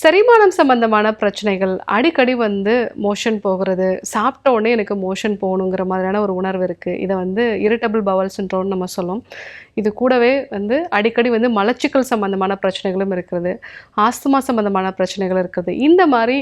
செரிமானம் சம்பந்தமான பிரச்சனைகள் அடிக்கடி வந்து மோஷன் போகிறது. சாப்பிட்ட உடனே எனக்கு மோஷன் போகணுங்கிற மாதிரியான ஒரு உணர்வு இருக்குது இதை வந்து இரிட்டபிள் பவல் சின்ட்ரோம்னு நம்ம சொல்லும். இது கூடவே வந்து அடிக்கடி வந்து மலச்சிக்கல் சம்பந்தமான பிரச்சனைகளும் இருக்கிறது ஆஸ்துமா சம்பந்தமான பிரச்சனைகள் இருக்குது. இந்த மாதிரி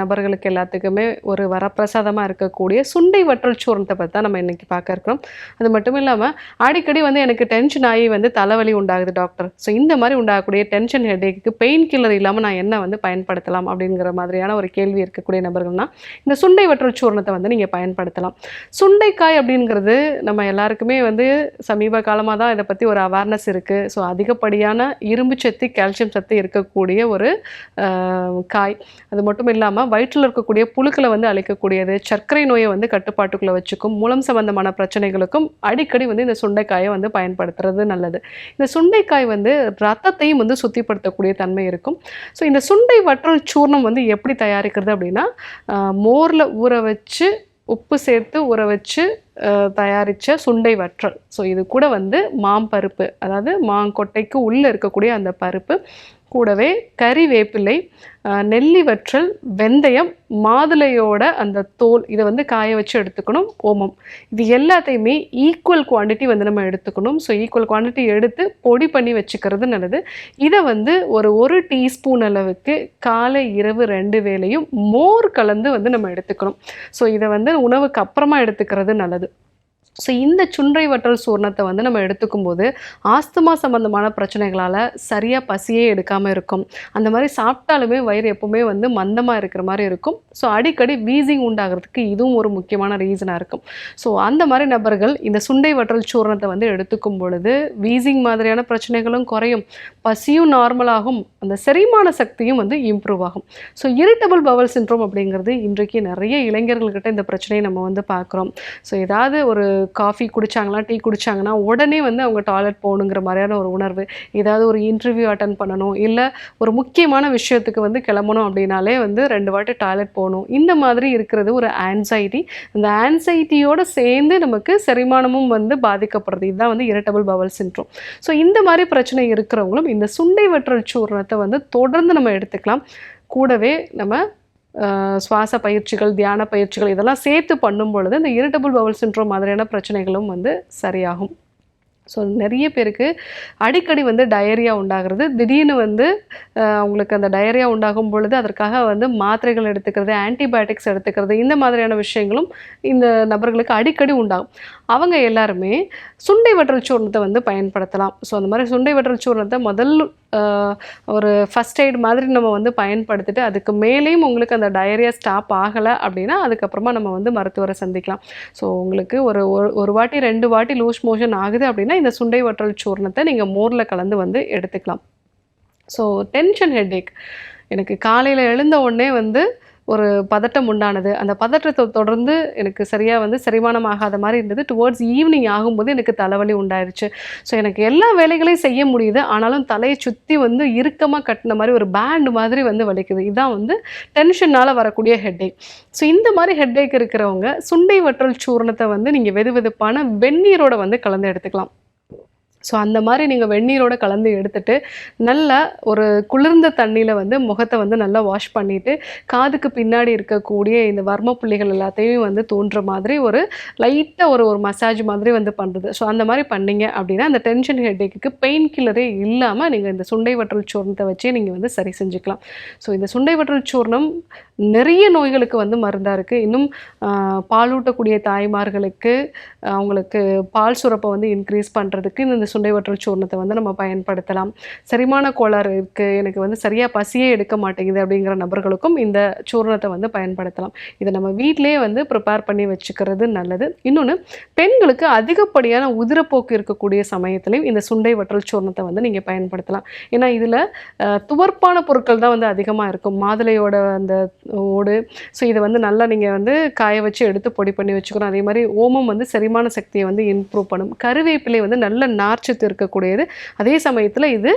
நபர்களுக்கு எல்லாத்துக்குமே ஒரு வரப்பிரசாதமாக இருக்கக்கூடிய சுண்டை வற்றல் சூரணத்தை பற்றி தான் நம்ம இன்றைக்கி பார்க்க இருக்கிறோம். அது மட்டும் இல்லாமல் அடிக்கடி வந்து எனக்கு டென்ஷன் ஆகி வந்து தலைவலி உண்டாகுது டாக்டர் ஸோ இந்த மாதிரி உண்டாகக்கூடிய டென்ஷன் ஹெடேக்கு பெயின் கில்லர் இல்லாமல் நான் என்ன வந்து பயன்படுத்தலாம் அப்படிங்கிற மாதிரியான ஒரு கேள்வி இருக்கக்கூடிய நபர்கள்னால் இந்த சுண்டை வற்றல் சூர்ணத்தை வந்து நீங்கள் பயன்படுத்தலாம். சுண்டைக்காய் அப்படிங்கிறது நம்ம எல்லாருக்குமே வந்து சமீப காலமாக தான் இதை பற்றி ஒரு அவேர்னஸ் இருக்குது ஸோ அதிகப்படியான இரும்பு சத்து கால்சியம் சத்து இருக்கக்கூடிய ஒரு காய். அது மட்டும் இல்லாமல் வயிற்றில் இருக்கக்கூடிய புழுக்களை வந்து அழிக்கக்கூடியது சர்க்கரை நோயை வந்து கட்டுப்பாட்டுக்குள்ளே வச்சுக்கும் மூலம் சம்பந்தமான பிரச்சனைகளுக்கும் அடிக்கடி வந்து இந்த சுண்டைக்காயை வந்து பயன்படுத்துறது நல்லது. இந்த சுண்டைக்காய் வந்து ரத்தத்தையும் வந்து சுத்திப்படுத்தக்கூடிய தன்மை இருக்கும். ஸோ இந்த சுண்டை வற்றல் சூர்ணம் வந்து எப்படி தயாரிக்கிறது அப்படின்னா மோரில் ஊற வச்சு உப்பு சேர்த்து ஊற வச்சு தயாரித்த சுண்டை வற்றல். ஸோ இது கூட வந்து மாம்பருப்பு அதாவது மாங்கொட்டைக்கு உள்ளே இருக்கக்கூடிய அந்த பருப்பு கூடவே கறிவேப்பிலை நெல்லி வற்றல் வெந்தயம் மாதுளையோட அந்த தோல் இதை வந்து காய வச்சு எடுத்துக்கணும் ஓமம். இது எல்லாத்தையுமே ஈக்குவல் குவான்டிட்டி வந்து நம்ம எடுத்துக்கணும். ஸோ ஈக்குவல் குவான்டிட்டி எடுத்து பொடி பண்ணி வச்சுக்கிறது நல்லது. இதை வந்து ஒரு ஒரு டீஸ்பூன் அளவுக்கு காலை இரவு ரெண்டு வேளையும் மோர் கலந்து வந்து நம்ம எடுத்துக்கணும். ஸோ இதை வந்து உணவுக்கு அப்புறமா எடுத்துக்கிறது நல்லது. ஸோ இந்த சுன்றை வற்றல் சூர்ணத்தை வந்து நம்ம எடுத்துக்கும் போது ஆஸ்துமா சம்பந்தமான பிரச்சனைகளால் சரியாக பசியே எடுக்காமல் இருக்கும். அந்த மாதிரி சாப்பிட்டாலுமே வயிறு எப்போவுமே வந்து மந்தமாக இருக்கிற மாதிரி இருக்கும். ஸோ அடிக்கடி வீசிங் உண்டாகிறதுக்கு இதுவும் ஒரு முக்கியமான ரீசனாக இருக்கும். ஸோ அந்த மாதிரி நபர்கள் இந்த சுண்டை வற்றல் சூர்ணத்தை வந்து எடுத்துக்கும் பொழுது வீசிங் மாதிரியான பிரச்சனைகளும் குறையும். பசியும் நார்மலாகும் அந்த செரிமான சக்தியும் வந்து இம்ப்ரூவ் ஆகும். ஸோ இரிட்டபிள் பவல் சின்ட்ரோம் அப்படிங்கிறது இன்றைக்கு நிறைய இளைஞர்கள்கிட்ட இந்த பிரச்சனையை நம்ம வந்து பார்க்குறோம். ஸோ ஏதாவது ஒரு காஃபி குடிச்சாங்களா டீ குடித்தாங்கன்னா உடனே வந்து அவங்க டாய்லெட் போகணுங்கிற மாதிரியான ஒரு உணர்வு. ஏதாவது ஒரு இன்டர்வியூ அட்டன் பண்ணணும் இல்லை ஒரு முக்கியமான விஷயத்துக்கு வந்து கிளம்பணும் அப்படின்னாலே வந்து ரெண்டு வாட்டி டாய்லெட் போகணும். இந்த மாதிரி இருக்கிறது ஒரு ஆன்சைட்டி இந்த ஆன்சைட்டியோடு சேர்ந்து நமக்கு செரிமானமும் வந்து பாதிக்கப்படுறது இதுதான் வந்து இரிட்டபிள் பவல் சின்ட்ரோம் ஸோ இந்த மாதிரி பிரச்சனை இருக்கிறவங்களும் இந்த சுண்டை வற்றல் சூர்ணத்தை வந்து தொடர்ந்து நம்ம எடுத்துக்கலாம். கூடவே நம்ம சுவாச பயிற்சிகள் தியான பயிற்சிகள் இதெல்லாம் சேர்த்து பண்ணும் பொழுது இந்த இரிட்டபிள் பவல் சின்ட்ரோம் மாதிரியான பிரச்சனைகளும் வந்து சரியாகும். ஸோ நிறைய பேருக்கு அடிக்கடி வந்து டயரியா உண்டாகிறது. திடீர்னு வந்து அவங்களுக்கு அந்த டயரியா உண்டாகும் பொழுது அதற்காக வந்து மாத்திரைகள் எடுத்துக்கிறது ஆன்டிபயோட்டிக்ஸ் எடுத்துக்கிறது இந்த மாதிரியான விஷயங்களும் இந்த நபர்களுக்கு அடிக்கடி உண்டாகும். அவங்க எல்லாருமே சுண்டை வற்றல் சூர்ணத்தை வந்து பயன்படுத்தலாம். ஸோ அந்த மாதிரி சுண்டை வற்றல் சூர்ணத்தை முதல் ஒரு ஃபஸ்ட் எய்ட் மாதிரி நம்ம வந்து பயன்படுத்திட்டு அதுக்கு மேலேயும் உங்களுக்கு அந்த டயரியா ஸ்டாப் ஆகலை அப்படின்னா அதுக்கப்புறமா நம்ம வந்து மருத்துவரை சந்திக்கலாம். ஸோ உங்களுக்கு ஒரு ஒரு- ஒரு வாட்டி ரெண்டு வாட்டி லூஸ் மோஷன் ஆகுது அப்படின்னா இந்த சுண்டை வற்றல் சூர்ணத்தை நீங்கள் மோரில் கலந்து வந்து எடுத்துக்கலாம். ஸோ டென்ஷன் ஹெட்டேக் எனக்கு காலையில் எழுந்த உடனே வந்து ஒரு பதட்டம் உண்டானது. அந்த பதற்றத்தை தொடர்ந்து எனக்கு சரியாக வந்து செரிமானம் ஆகாத மாதிரி இருந்தது. டுவர்ட்ஸ் ஈவினிங் ஆகும்போது எனக்கு தலைவலி உண்டாயிருச்சு. ஸோ எனக்கு எல்லா வேலைகளையும் செய்ய முடியுது. ஆனாலும் தலையை சுற்றி வந்து இறுக்கமாக கட்டின மாதிரி ஒரு பேண்ட் மாதிரி வந்து வலிக்குது. இதுதான் வந்து டென்ஷனால் வரக்கூடிய ஹெட்டேக் ஸோ இந்த மாதிரி ஹெட்டேக் இருக்கிறவங்க சுண்டை வற்றல் சூர்ணத்தை வந்து நீங்கள் வெது வெதுப்பான வெந்நீரோட வந்து கலந்து எடுத்துக்கலாம். ஸோ அந்த மாதிரி நீங்கள் வெந்நீரோட கலந்து எடுத்துட்டு நல்லா ஒரு குளிர்ந்த தண்ணியில் வந்து முகத்தை வந்து நல்லா வாஷ் பண்ணிவிட்டு காதுக்கு பின்னாடி இருக்கக்கூடிய இந்த வர்ம புள்ளிகள் எல்லாத்தையும் வந்து தோன்ற மாதிரி ஒரு லைட்டாக ஒரு ஒரு மசாஜ் மாதிரி வந்து பண்ணுறது ஸோ அந்த மாதிரி பண்ணீங்க அப்படின்னா அந்த டென்ஷன் ஹெட்டேக்கு பெயின் கில்லரே இல்லாமல் நீங்கள் இந்த சுண்டை வற்றல் சூர்ணத்தை வச்சே நீங்கள் வந்து சரி செஞ்சுக்கலாம். ஸோ இந்த சுண்டை வற்றல் சூர்ணம் நிறைய நோய்களுக்கு வந்து மருந்தாக இருக்குது இன்னும் பாலூட்டக்கூடிய தாய்மார்களுக்கு அவங்களுக்கு பால் சுரப்பை வந்து இன்க்ரீஸ் பண்ணுறதுக்கு இந்த சுண்டை வற்றல் சூர்ணத்தை வந்து நம்ம பயன்படுத்தலாம். செரிமான கோளாறு இருக்குது எனக்கு வந்து சரியாக பசியே எடுக்க மாட்டேங்குது அப்படிங்கிற நபர்களுக்கும் இந்த சூர்ணத்தை வந்து பயன்படுத்தலாம். இதை நம்ம வீட்டிலேயே வந்து ப்ரிப்பேர் பண்ணி வச்சுக்கிறது நல்லது. இன்னொன்று பெண்களுக்கு அதிகப்படியான உதிரப்போக்கு இருக்கக்கூடிய சமயத்துலையும் இந்த சுண்டை வற்றல் சூர்ணத்தை வந்து நீங்கள் பயன்படுத்தலாம். ஏன்னா இதில் துவர்ப்பான பொருட்கள் தான் வந்து அதிகமாக இருக்கும். மாதுளையோட அந்த ஓடு. ஸோ இதை வந்து நல்லா நீங்கள் வந்து காய வச்சு எடுத்து பொடி பண்ணி வச்சுக்கணும். அதே மாதிரி ஓமம் வந்து செரிமான சக்தியை வந்து இம்ப்ரூவ் பண்ணும். கருவேப்பிலை வந்து நல்ல நார்ச்சத்து இருக்கக்கூடியது. அதே சமயத்தில் இது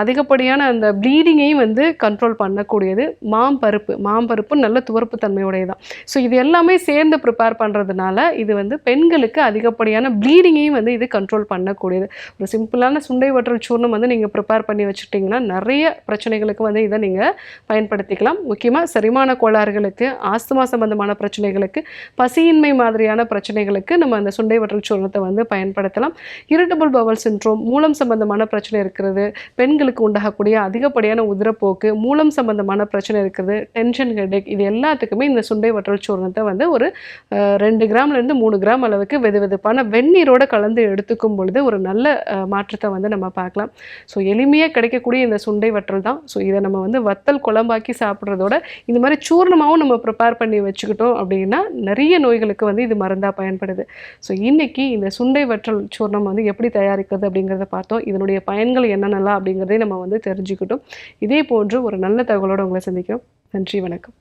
அதிகப்படியான அந்த ப்ளீடிங்கையும் வந்து கண்ட்ரோல் பண்ணக்கூடியது. மாம்பருப்பு மாம்பருப்பு நல்ல துவர்ப்பு தன்மையுடையதான் ஸோ இது எல்லாமே சேர்ந்து ப்ரிப்பேர் பண்ணுறதுனால இது வந்து பெண்களுக்கு அதிகப்படியான ப்ளீடிங்கையும் வந்து இது கண்ட்ரோல் பண்ணக்கூடியது. ஒரு சிம்பிளான சுண்டை வற்றல் சூர்ணம் வந்து நீங்கள் ப்ரிப்பேர் பண்ணி வச்சுட்டிங்கன்னா நிறைய பிரச்சனைகளுக்கு வந்து இதை நீங்கள் பயன்படுத்திக்கலாம். முக்கியமாக செரிமான கோளாறுகளுக்கு ஆஸ்துமா சம்பந்தமான பிரச்சனைகளுக்கு பசியின்மை மாதிரியான பிரச்சனைகளுக்கு நம்ம அந்த சுண்டை வற்றல் சூர்ணத்தை வந்து பயன்படுத்தலாம். இரிட்டபிள் பவல் சின்ட்ரோம் மூலம் சம்பந்தமான பிரச்சனை இருக்கிறது. பெண்களுக்கு உண்டாகக்கூடிய அதிகப்படியான உதிரப்போக்கு மூலம் சம்பந்தமான பிரச்சனை இருக்கிறது டென்ஷன் ஹெடேக் இது எல்லாத்துக்குமே இந்த சுண்டை வற்றல் சூர்ணத்தை வந்து ஒரு ரெண்டு கிராம்லேருந்து மூணு கிராம் அளவுக்கு வெது வெதுப்பான வெந்நீரோட கலந்து எடுத்துக்கும் பொழுது ஒரு நல்ல மாற்றத்தை வந்து நம்ம பார்க்கலாம். ஸோ எளிமையாக கிடைக்கக்கூடிய இந்த சுண்டை வற்றல் தான். ஸோ இதை நம்ம வந்து வத்தல் குழம்பாக்கி சாப்பிட்றதோட இந்த மாதிரி சூர்ணமாகவும் நம்ம ப்ரிப்பேர் பண்ணி வச்சுக்கிட்டோம் அப்படின்னா நிறைய நோய்களுக்கு வந்து இது மருந்தாக பயன்படுது. ஸோ இன்னைக்கு இந்த சுண்டை வற்றல் சூர்ணம் வந்து எப்படி தயாரிக்கிறது அப்படிங்கிறத பார்த்தோம். இதனுடைய பயன்கள் என்னென்னலாம் அப்படிங்கிறதையும் நம்ம வந்து தெரிஞ்சுக்கிட்டோம். இதே போன்று ஒரு நல்ல தகவலோடு உங்களை சந்திக்கிறோம். நன்றி வணக்கம்.